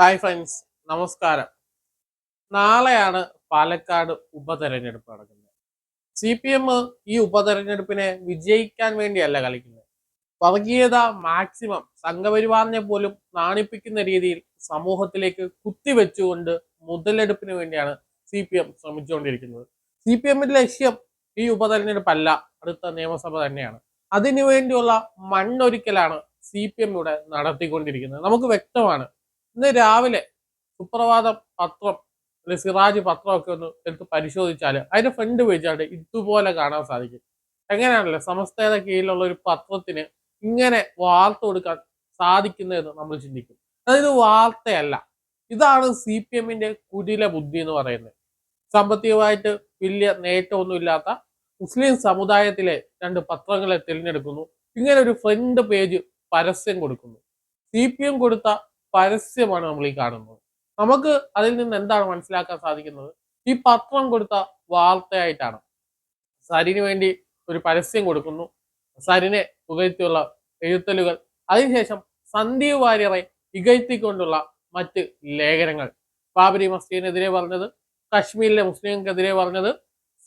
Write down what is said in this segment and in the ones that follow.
Hi friends നമസ്കാരം. നാളെയാണ് പാലക്കാട് ഉപതെരഞ്ഞെടുപ്പ് നടക്കുന്നത്. സി പി എം ഈ ഉപതെരഞ്ഞെടുപ്പിനെ വിജയിക്കാൻ വേണ്ടിയല്ല കളിക്കുന്നത്. വർഗീയത മാക്സിമം സംഘപരിവാറിനെ പോലും നാണിപ്പിക്കുന്ന രീതിയിൽ സമൂഹത്തിലേക്ക് കുത്തിവെച്ചുകൊണ്ട് മുതലെടുപ്പിന് വേണ്ടിയാണ് സി പി എം ശ്രമിച്ചുകൊണ്ടിരിക്കുന്നത്. സി പി എമ്മിന്റെ ലക്ഷ്യം ഈ ഉപതെരഞ്ഞെടുപ്പല്ല അടുത്ത നിയമസഭ തന്നെയാണ്. അതിനുവേണ്ടിയുള്ള മണ്ണൊരിക്കലാണ് സി പി എം ഇവിടെ നടത്തിക്കൊണ്ടിരിക്കുന്നത്. നമുക്ക് വ്യക്തമാണ് ഇന്ന് രാവിലെ സുപ്രഭാതം പത്രം അല്ലെ സിറാജ് പത്രമൊക്കെ ഒന്ന് എടുത്ത് പരിശോധിച്ചാൽ അതിന്റെ ഫ്രണ്ട് പേജാണ് ഇതുപോലെ കാണാൻ സാധിക്കും. എങ്ങനെയാണല്ലോ സമസ്തയുടെ കീഴിലുള്ള ഒരു പത്രത്തിന് ഇങ്ങനെ വാർത്ത കൊടുക്കാൻ സാധിക്കുന്നതെന്ന് നമ്മൾ ചിന്തിക്കും. അതായത് വാർത്തയല്ല ഇതാണ് സി പി എമ്മിന്റെ കുടില ബുദ്ധി എന്ന് പറയുന്നത്. സാമ്പത്തികമായിട്ട് വലിയ നേട്ടമൊന്നുമില്ലാത്ത മുസ്ലിം സമുദായത്തിലെ രണ്ട് പത്രങ്ങളെ തിരഞ്ഞെടുക്കുന്നു. ഇങ്ങനെ ഒരു ഫ്രണ്ട് പേജ് പരസ്യം കൊടുക്കുന്നു. സി പി എം കൊടുത്ത പരസ്യമാണ് നമ്മൾ ഈ കാണുന്നത്. നമുക്ക് അതിൽ നിന്ന് എന്താണ് മനസ്സിലാക്കാൻ സാധിക്കുന്നത്? ഈ പത്രം കൊടുത്ത വാർത്തയായിട്ടാണ്. സരിന് വേണ്ടി ഒരു പരസ്യം കൊടുക്കുന്നു. സരിനെ പുകഴ്ത്തിയുള്ള എഴുത്തലുകൾ. അതിനുശേഷം സന്ദീപ് വാര്യറെ ഇകഴ്ത്തിക്കൊണ്ടുള്ള മറ്റ് ലേഖനങ്ങൾ. ബാബരി മസ്ജിദിനെതിരെ പറഞ്ഞത് കശ്മീരിലെ മുസ്ലിംകൾക്കെതിരെ പറഞ്ഞത്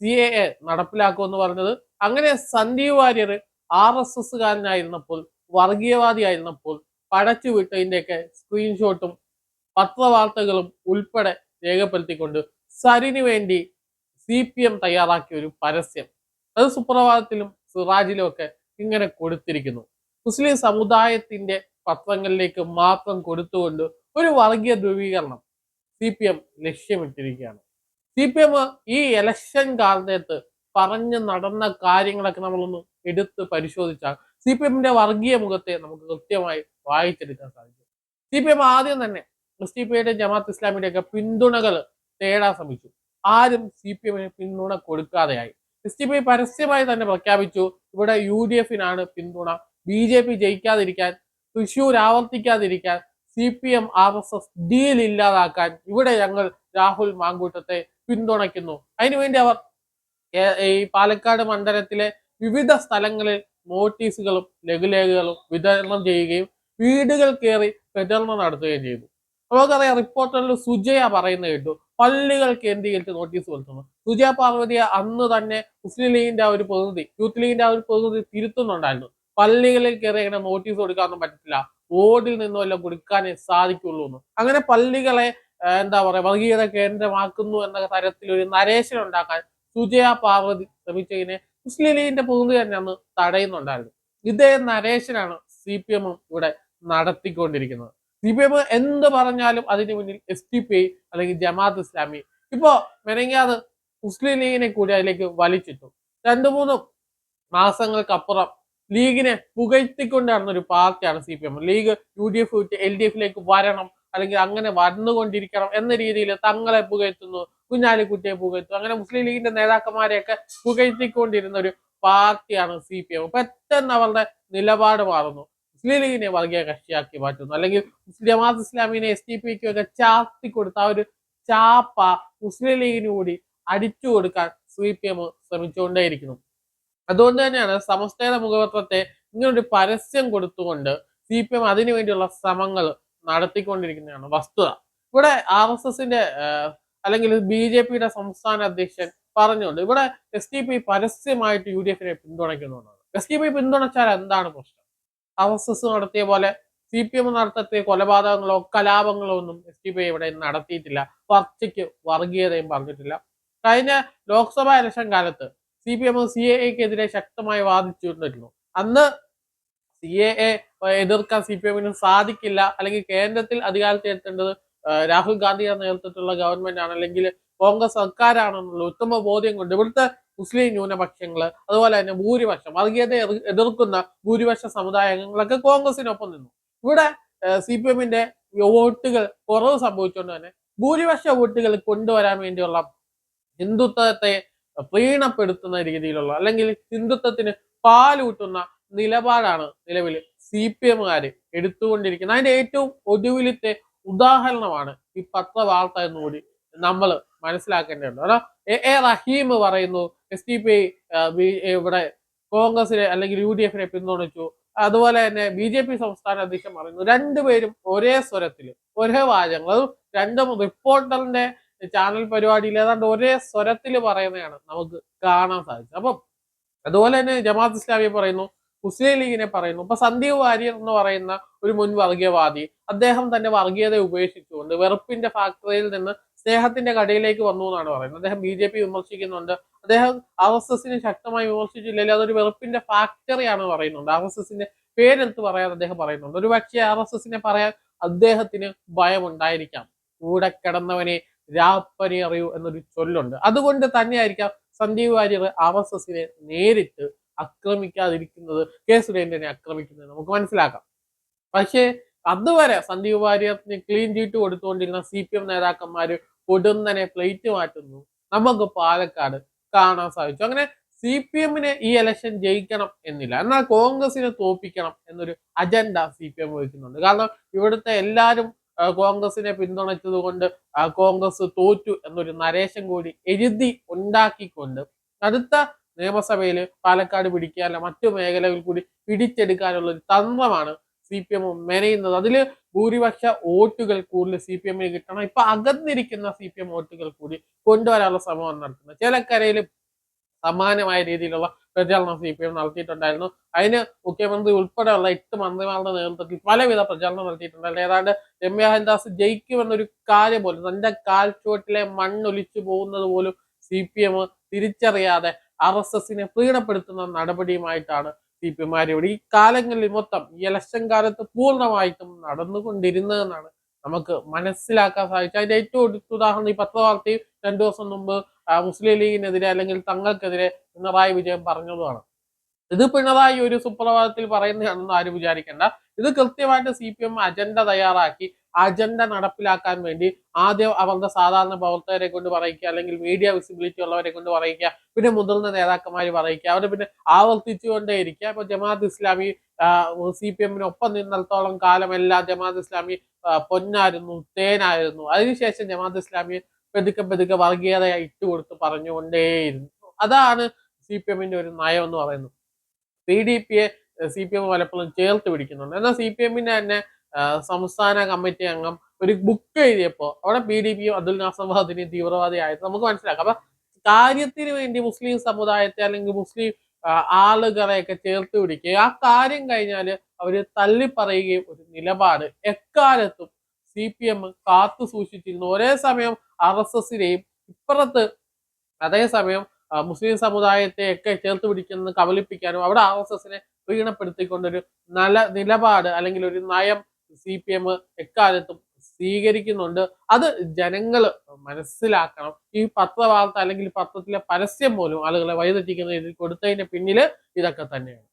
സി എ എ നടപ്പിലാക്കുമെന്ന് പറഞ്ഞത്. അങ്ങനെ സന്ദീപ് വാര്യർ ആർ എസ് എസ്സുകാരനായിരുന്നപ്പോൾ വർഗീയവാദിയായിരുന്നപ്പോൾ പടച്ചു വിട്ടതിന്റെയൊക്കെ സ്ക്രീൻഷോട്ടും പത്രവാർത്തകളും ഉൾപ്പെടെ രേഖപ്പെടുത്തിക്കൊണ്ട് സരിന് വേണ്ടി സി പി എം തയ്യാറാക്കിയ ഒരു പരസ്യം. അത് സുപ്രഭാതത്തിലും സിറാജിലും ഒക്കെ ഇങ്ങനെ കൊടുത്തിരിക്കുന്നു. മുസ്ലിം സമുദായത്തിന്റെ പത്രങ്ങളിലേക്ക് മാത്രം കൊടുത്തുകൊണ്ട് ഒരു വർഗീയ ധ്രുവീകരണം സി പി എം ലക്ഷ്യമിട്ടിരിക്കുകയാണ്. സി പി എം ഈ ഇലക്ഷൻ കാലത്ത് പറഞ്ഞു നടന്ന കാര്യങ്ങളൊക്കെ നമ്മളൊന്ന് എടുത്ത് പരിശോധിച്ചാൽ സി പി എമ്മിന്റെ വർഗീയ മുഖത്തെ നമുക്ക് കൃത്യമായി വായിച്ചെടുക്കാൻ സാധിക്കും. സി പി എം ആദ്യം തന്നെ എസ് ടി പിയുടെ ജമാഅത്ത് ഇസ്ലാമിയുടെ ഒക്കെ പിന്തുണകൾ തേടാൻ ശ്രമിച്ചു. ആരും സി പി എമ്മിന് പിന്തുണ കൊടുക്കാതെയായി. എസ് ടി പി ഐ പരസ്യമായി തന്നെ പ്രഖ്യാപിച്ചു ഇവിടെ യു ഡി എഫിനാണ് പിന്തുണ. ബി ജെ പി ജയിക്കാതിരിക്കാൻ Thrissur ആവർത്തിക്കാതിരിക്കാൻ C P M R S S deal ഇല്ലാതാക്കാൻ ഇവിടെ ഞങ്ങൾ രാഹുൽ മാങ്കൂട്ടത്തെ പിന്തുണയ്ക്കുന്നു. അതിനുവേണ്ടി അവർ ഈ പാലക്കാട് മണ്ഡലത്തിലെ വിവിധ സ്ഥലങ്ങളിൽ നോട്ടീസുകളും ലഘുലേഖകളും വിതരണം ചെയ്യുകയും വീടുകൾ കയറി പ്രചരണം നടത്തുകയും ചെയ്തു. നമുക്കറിയാം റിപ്പോർട്ടറിൽ സുജയ പറയുന്ന കേട്ടു. പള്ളികൾ കേന്ദ്രീകരിച്ച് നോട്ടീസ് കൊടുത്തുന്നു സുജയ പാർവതിയെ അന്ന് തന്നെ മുസ്ലിം ലീഗിന്റെ ഒരു പ്രതിനിധി യൂത്ത് ലീഗിന്റെ ഒരു പ്രതിനിധി തിരുത്തുന്നുണ്ടായിരുന്നു. പള്ളികളിൽ കയറി ഇങ്ങനെ നോട്ടീസ് കൊടുക്കാനൊന്നും പറ്റത്തില്ല. ഓടിൽ നിന്നും എല്ലാം കൊടുക്കാനേ സാധിക്കുള്ളൂ എന്ന്. അങ്ങനെ പള്ളികളെ എന്താ പറയാ വർഗീയത കേന്ദ്രമാക്കുന്നു എന്ന തരത്തിൽ ഒരു നരേശൻ ഉണ്ടാക്കാൻ സുജയ പാർവതി ശ്രമിച്ചതിനെ മുസ്ലിം ലീഗിന്റെ പ്രതിനിധി തന്നെ അന്ന് തടയുന്നുണ്ടായിരുന്നു. ഇതേ നരേശനാണ് സി പി എമ്മും ഇവിടെ നടത്തിക്കൊണ്ടിരിക്കുന്നത്. സി പി എം എന്ത് പറഞ്ഞാലും അതിന് മുന്നിൽ എസ് ടി പി ഐ അല്ലെങ്കിൽ ജമാഅത്ത് ഇസ്ലാമി. ഇപ്പോ മെനങ്ങാത് മുസ്ലിം ലീഗിനെ കൂടി അതിലേക്ക് വലിച്ചിട്ടു. രണ്ടു മൂന്ന് മാസങ്ങൾക്കപ്പുറം ലീഗിനെ പുകഴ്ത്തിക്കൊണ്ട് നടന്ന ഒരു പാർട്ടിയാണ് C P M league U D F വിട്ട് എൽ ഡി എഫിലേക്ക് വരണം അല്ലെങ്കിൽ അങ്ങനെ വന്നുകൊണ്ടിരിക്കണം എന്ന രീതിയിൽ തങ്ങളെ പുകഴ്ത്തുന്നു കുഞ്ഞാലിക്കുട്ടിയെ പുകഴ്ത്തുന്നു. അങ്ങനെ മുസ്ലിം ലീഗിന്റെ നേതാക്കന്മാരെയൊക്കെ പുകഴ്ത്തിക്കൊണ്ടിരുന്ന ഒരു പാർട്ടിയാണ് സി പി എം പെട്ടെന്ന് അവരുടെ നിലപാട് മാറുന്നു. മുസ്ലിം ലീഗിനെ വർഗീയ കക്ഷിയാക്കി മാറ്റുന്നു. അല്ലെങ്കിൽ ജമാഅത്ത് ഇസ്ലാമിനെ എസ് ടി പിക്ക് ഒക്കെ ചാർത്തി കൊടുത്ത ആ ഒരു ചാപ്പ മുസ്ലിം ലീഗിന് കൂടി അടിച്ചു കൊടുക്കാൻ സി പി എം ശ്രമിച്ചുകൊണ്ടേയിരിക്കുന്നു. അതുകൊണ്ട് തന്നെയാണ് സമസ്തയുടെ മുഖപത്രത്തെ ഇങ്ങനൊരു പരസ്യം കൊടുത്തുകൊണ്ട് സി പി എം അതിനു വേണ്ടിയുള്ള ശ്രമങ്ങൾ നടത്തിക്കൊണ്ടിരിക്കുന്നതാണ് വസ്തുത. ഇവിടെ ആർ എസ് എസിന്റെ അല്ലെങ്കിൽ ബി ജെ പിയുടെ സംസ്ഥാന അധ്യക്ഷൻ പറഞ്ഞുകൊണ്ട് ഇവിടെ എസ് ടി പി പരസ്യമായിട്ട് യു ഡി എഫിനെ പിന്തുണയ്ക്കുന്നുണ്ടാണ് എസ് ടി പി പിന്തുണച്ചാൽ എന്താണ് പ്രശ്നം? ആർ എസ് എസ് നടത്തിയ പോലെ സി പി എം നടത്തിയ കൊലപാതകങ്ങളോ കലാപങ്ങളോ ഒന്നും എസ് ഡി പി ഐ ഇവിടെ നടത്തിയിട്ടില്ല. വർച്ചയ്ക്ക് വർഗീയതയും പറഞ്ഞിട്ടില്ല. കഴിഞ്ഞ ലോക്സഭാ ഇലക്ഷൻ കാലത്ത് C P M C A എക്കെതിരെ ശക്തമായി വാദിച്ചിരുന്നു അന്ന് സി എ എ എതിർക്കാൻ സി പി എമ്മിന് സാധിക്കില്ല. അല്ലെങ്കിൽ കേന്ദ്രത്തിൽ അധികാരത്തിൽ എത്തേണ്ടത് രാഹുൽ ഗാന്ധിയുടെ നേതൃത്വത്തിലുള്ള ഗവൺമെന്റ് ആണ് അല്ലെങ്കിൽ കോൺഗ്രസ് സർക്കാരാണെന്നുള്ള ഉത്തമ ബോധ്യം കൊണ്ട് ഇവിടുത്തെ മുസ്ലിം ന്യൂനപക്ഷങ്ങൾ അതുപോലെ തന്നെ ഭൂരിപക്ഷം വർഗീയതയെ എതിർ- എതിർക്കുന്ന ഭൂരിപക്ഷ സമുദായങ്ങളൊക്കെ കോൺഗ്രസിനൊപ്പം നിന്നു. ഇവിടെ സി പി എമ്മിന്റെ വോട്ടുകൾ കുറവ് സംഭവിച്ചുകൊണ്ട് തന്നെ ഭൂരിപക്ഷ വോട്ടുകൾ കൊണ്ടുവരാൻ വേണ്ടിയുള്ള ഹിന്ദുത്വത്തെ പ്രീണപ്പെടുത്തുന്ന രീതിയിലുള്ള അല്ലെങ്കിൽ ഹിന്ദുത്വത്തിന് പാലൂട്ടുന്ന നിലപാടാണ് നിലവിൽ സി പി എമ്മുകാർ എടുത്തുകൊണ്ടിരിക്കുന്നത്. അതിന്റെ ഏറ്റവും ഒടുവിലത്തെ ഉദാഹരണമാണ് ഈ പത്രവാർത്ത എന്നുകൂടി നമ്മൾ മനസ്സിലാക്കേണ്ടതുണ്ട്. കാരണം എ എ റഹീം പറയുന്നു എസ് ടി പി ഇവിടെ കോൺഗ്രസിനെ അല്ലെങ്കിൽ യു ഡി എഫിനെ പിന്തുണച്ചു. അതുപോലെ തന്നെ ബി ജെ പി സംസ്ഥാന അധ്യക്ഷൻ പറയുന്നു രണ്ടുപേരും ഒരേ സ്വരത്തിൽ ഒരേ വാചകങ്ങൾ. അതും രണ്ടും റിപ്പോർട്ടറിന്റെ ചാനൽ പരിപാടിയിൽ ഏതാണ്ട് ഒരേ സ്വരത്തിൽ പറയുന്നതാണ് നമുക്ക് കാണാൻ സാധിച്ചത്. അപ്പം അതുപോലെ തന്നെ ജമാഅത്ത് ഇസ്ലാമിയെ പറയുന്നു മുസ്ലിം ലീഗിനെ പറയുന്നു. ഇപ്പൊ സന്ദീപ് വാര്യർ എന്ന് പറയുന്ന ഒരു മുൻ വർഗീയവാദി അദ്ദേഹം തന്റെ വർഗീയത ഉപേക്ഷിച്ചുകൊണ്ട് വെറുപ്പിന്റെ ഫാക്ടറിയിൽ നിന്ന് സ്നേഹത്തിന്റെ കടയിലേക്ക് വന്നു എന്നാണ് പറയുന്നത്. അദ്ദേഹം ബി ജെ പി വിമർശിക്കുന്നുണ്ട്. അദ്ദേഹം ആർ എസ് എസിനെ ശക്തമായി വിമർശിച്ചില്ലെങ്കിൽ അതൊരു വെറുപ്പിന്റെ ഫാക്ടറിയാണ് പറയുന്നുണ്ട്. ആർ എസ് എസിന്റെ പേരെടുത്ത് പറയാൻ അദ്ദേഹം പറയുന്നുണ്ട്. ഒരു പക്ഷേ ആർ എസ് എസിനെ പറയാൻ അദ്ദേഹത്തിന് ഭയമുണ്ടായിരിക്കാം. കൂടെ കിടന്നവനെ രാപ്പനി അറിയൂ എന്നൊരു ചൊല്ലുണ്ട്. അതുകൊണ്ട് തന്നെയായിരിക്കാം സന്ദീപ് വാര്യർ ആർ എസ് എസിനെ നേരിട്ട് ആക്രമിക്കാതിരിക്കുന്നത് കെ സുരേന്ദ്രനെ ആക്രമിക്കുന്നത്. നമുക്ക് മനസ്സിലാക്കാം. പക്ഷേ അതുവരെ സന്ദീപ് വാര്യറിന് ക്ലീൻ ചീറ്റ് കൊടുത്തുകൊണ്ടിരുന്ന സി പി എം നേതാക്കന്മാര് പൊടുന്നനെ പ്ലേറ്റ് മാറ്റുന്നു. നമുക്ക് പാലക്കാട് കാണാൻ സാധിച്ചു. അങ്ങനെ സി പി എമ്മിന് ഈ ഇലക്ഷൻ ജയിക്കണം എന്നില്ല. എന്നാൽ കോൺഗ്രസിനെ തോപ്പിക്കണം എന്നൊരു അജണ്ട സി പി എം വഹിക്കുന്നുണ്ട്. കാരണം ഇവിടുത്തെ എല്ലാവരും കോൺഗ്രസിനെ പിന്തുണച്ചത് കൊണ്ട് കോൺഗ്രസ് തോറ്റു എന്നൊരു നരേശൻ കൂടി എഴുതി ഉണ്ടാക്കിക്കൊണ്ട് അടുത്ത നിയമസഭയിൽ പാലക്കാട് പിടിക്കാനുള്ള മറ്റു മേഖലകൾ കൂടി പിടിച്ചെടുക്കാനുള്ള ഒരു തന്ത്രമാണ് സി പി എം മെനയുന്നത്. അതിൽ ഭൂരിപക്ഷ വോട്ടുകൾ കൂടുതൽ സി പി എമ്മിന് കിട്ടണം. ഇപ്പൊ അകന്നിരിക്കുന്ന സി പി എം വോട്ടുകൾ കൂടി കൊണ്ടുവരാനുള്ള ശ്രമമാണ് നടത്തുന്നത്. ചേലക്കരയിൽ സമാനമായ രീതിയിലുള്ള പ്രചാരണം സി പി എം നടത്തിയിട്ടുണ്ടായിരുന്നു. അതിന് മുഖ്യമന്ത്രി ഉൾപ്പെടെയുള്ള എട്ട് മന്ത്രിമാരുടെ നേതൃത്വത്തിൽ പലവിധ പ്രചാരണം നടത്തിയിട്ടുണ്ടായിരുന്നു. ഏതാണ്ട് രമ്യ ഹരിദാസ് ജയിക്കുമെന്നൊരു കാര്യം പോലും തന്റെ കാൽച്ചുവട്ടിലെ മണ്ണൊലിച്ചു പോകുന്നത് പോലും സി പി എം തിരിച്ചറിയാതെ ആർ എസ് എസിനെ പ്രീണപ്പെടുത്തുന്ന നടപടിയുമായിട്ടാണ് സി പി എമാർ ഇവിടെ ഈ കാലങ്ങളിൽ മൊത്തം ഈ ഇലക്ഷൻ കാലത്ത് പൂർണമായിട്ടും നടന്നുകൊണ്ടിരുന്നതെന്നാണ് നമുക്ക് മനസ്സിലാക്കാൻ സാധിച്ചത്. അതിന്റെ ഏറ്റവും അടുത്ത ഉദാഹരണം ഈ പത്രവാർത്തയും രണ്ടു ദിവസം മുമ്പ് മുസ്ലിം ലീഗിനെതിരെ അല്ലെങ്കിൽ തങ്ങൾക്കെതിരെ പിണറായി വിജയൻ പറഞ്ഞതുമാണ്. ഇത് പിണറായി ഒരു സുപ്രഭാതത്തിൽ പറയുന്നതാണെന്ന് ആരും വിചാരിക്കേണ്ട. ഇത് കൃത്യമായിട്ട് സി പി എം അജണ്ട തയ്യാറാക്കി അജണ്ട നടപ്പിലാക്കാൻ വേണ്ടി ആദ്യം അവരുടെ സാധാരണ പ്രവർത്തകരെ കൊണ്ട് പറയിക്കുക അല്ലെങ്കിൽ മീഡിയ വിസിബിലിറ്റി ഉള്ളവരെ കൊണ്ട് പറയിക്കുക പിന്നെ മുതിർന്ന നേതാക്കന്മാർ പറയിക്കുക അവരെ പിന്നെ ആവർത്തിച്ചുകൊണ്ടേ ഇരിക്കുക. ഇപ്പൊ ജമാഅത്ത് ഇസ്ലാമി സി പി എമ്മിനൊപ്പം നിന്നിടത്തോളം എല്ലാ ജമാഅത്ത് ഇസ്ലാമി പൊന്നായിരുന്നു തേനായിരുന്നു. അതിനുശേഷം ജമാഅത്ത് ഇസ്ലാമി പെതുക്കെ പെതുക്കെ വർഗീയത ഇട്ടുകൊടുത്ത് പറഞ്ഞുകൊണ്ടേയിരുന്നു. അതാണ് സി പി എമ്മിന്റെ ഒരു നയം എന്ന് പറയുന്നത്. പി ഡി പിയെ സി പി എം പലപ്പോഴും ചേർത്ത് പിടിക്കുന്നുണ്ട്. എന്നാൽ സി പി എമ്മിന്റെ തന്നെ സംസ്ഥാന കമ്മിറ്റി അംഗം ഒരു ബുക്ക് എഴുതിയപ്പോൾ അവിടെ പി ഡി പിയും അബ്ദുൽ നാസർ വഹാദിനെയും തീവ്രവാദിയായത് നമുക്ക് മനസ്സിലാക്കാം. അപ്പൊ കാര്യത്തിന് വേണ്ടി മുസ്ലിം സമുദായത്തെ അല്ലെങ്കിൽ മുസ്ലിം ആളുകളെ ആളുകളെയൊക്കെ ചേർത്ത് പിടിക്കുക. ആ കാര്യം കഴിഞ്ഞാൽ അവർ തള്ളിപ്പറയുകയും ഒരു നിലപാട്. എക്കാലത്തും സി പി എം കാത്തു സൂക്ഷിച്ചിരുന്നു. ഒരേ സമയം ആർ എസ് എസിനെയും ഇപ്പുറത്ത് അതേസമയം മുസ്ലിം സമുദായത്തെ ഒക്കെ ചേർത്ത് പിടിക്കുന്നത് കബളിപ്പിക്കാനും അവിടെ ആർ എസ് എസിനെ വീണപ്പെടുത്തിക്കൊണ്ടൊരു നല്ല നിലപാട് അല്ലെങ്കിൽ ഒരു നയം സി പി എം എക്കാലത്തും സ്വീകരിക്കുന്നുണ്ട്. അത് ജനങ്ങൾ മനസ്സിലാക്കണം. ഈ പത്രവാർത്ത അല്ലെങ്കിൽ പത്രത്തിലെ പരസ്യം പോലും ആളുകളെ വഴിതെറ്റിക്കുന്ന രീതിയിൽ കൊടുത്തതിന്റെ പിന്നിൽ ഇതൊക്കെ തന്നെയാണ്.